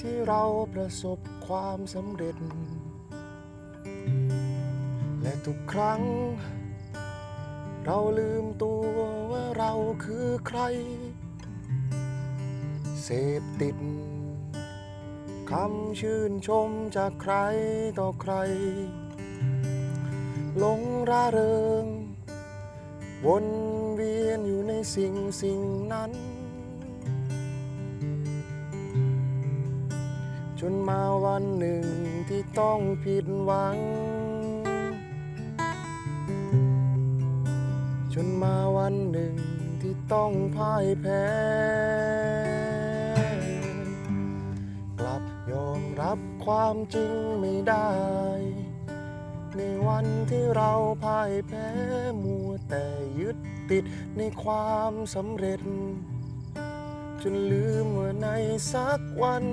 ที่เราประสบความสำเร็จ และทุกครั้ง เราลืมตัวว่าเราคือใคร เสพติดคำชื่นชมจากใครต่อใคร หลงร่าเริง วนเวียนอยู่ในสิ่งสิ่งนั้น จนมาวันหนึ่งที่ต้องผิดหวัง จนมาวันหนึ่งที่ต้องพ่ายแพ้ กลับยอมรับความจริงไม่ได้ ในวันที่เราพ่ายแพ้มัวแต่ยึดติดในความสำเร็จจ นลืมว่าในสักวัน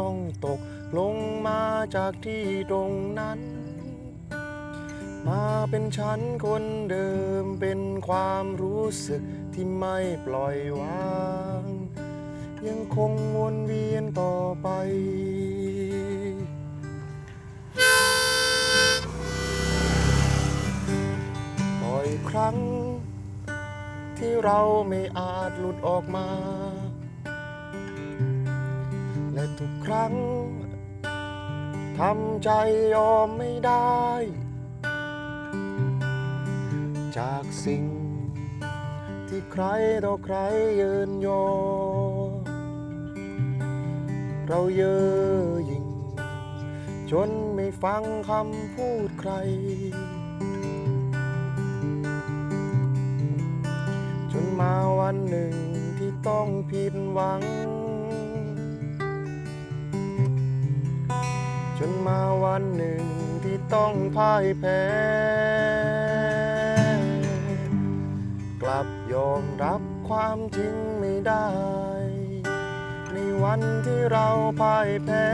ต้องตกลงมาจากที่ตรงนั้น มาเป็นฉันคนเดิมเป็นความรู้สึกที่ไม่ปล่อยวาง ยังคงวนเวียนต่อไปบ่อยครั้งที่เราไม่อาจหลุดออกมา และทุกครั้งทำใจยอมไม่ได้ จากสิ่งที่ใครต่อใครเยินยอเราเย่อหยิ่ง จนไม่ฟังคำพูดใคร จนมาวันหนึ่งที่ต้องผิดหวัง นมาวันหนึ่งที่ต้องพ่ายแพ้ กลับยอมรับความจริงไม่ได้ ในวันที่เราพ่ายแพ้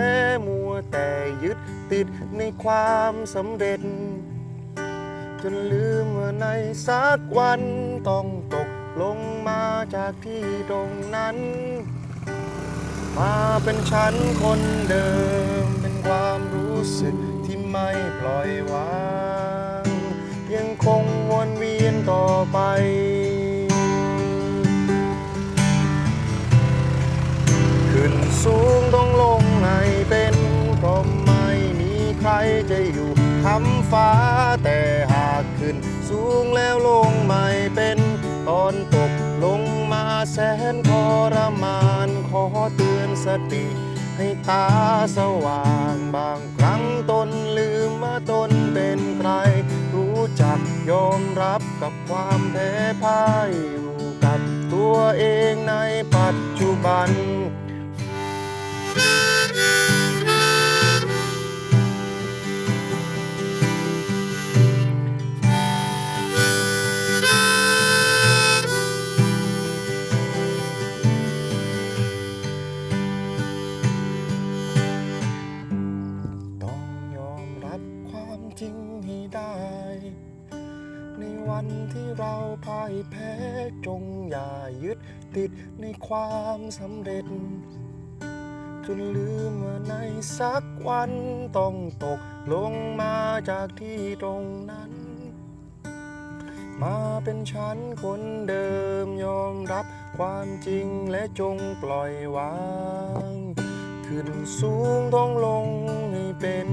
มัวแต่ยึดติดในความสำเร็จ จนลืมว่าในสักวันต้องตกลงมาจากที่ตรงนั้น มาเป็นฉันคนเดิมเป็นความ รู้สึกที่ไม่ปล่อยวาง ยังคงวนเวียนต่อไปขึ้นสูงต้องลงให้เป็นก็ไม่มีใครจะอยู่ทำฟ้าแต่หากขึ้นสูงแล้วลงไม่เป็นตอนตกลงมาแสนทรมานขอเตือนสติ ให้ตาสว่างบางครั้งตนลืมว่าตนเป็นใคร รู้จักยอมรับกับความแพ้พ่ายอยู่กับตัวเองในปัจจุบันต้อ วันที่เราพ่ายแพ้จงอย่ายึดติดในความสำเร็จ จนลืมว่าในสักวันต้องตกลงมาจากที่ตรงนั้น มาเป็นฉันคนเดิมยอมรับความจริงและจงปล่อยวาง ขึ้นสูงต้องลงให้เป็น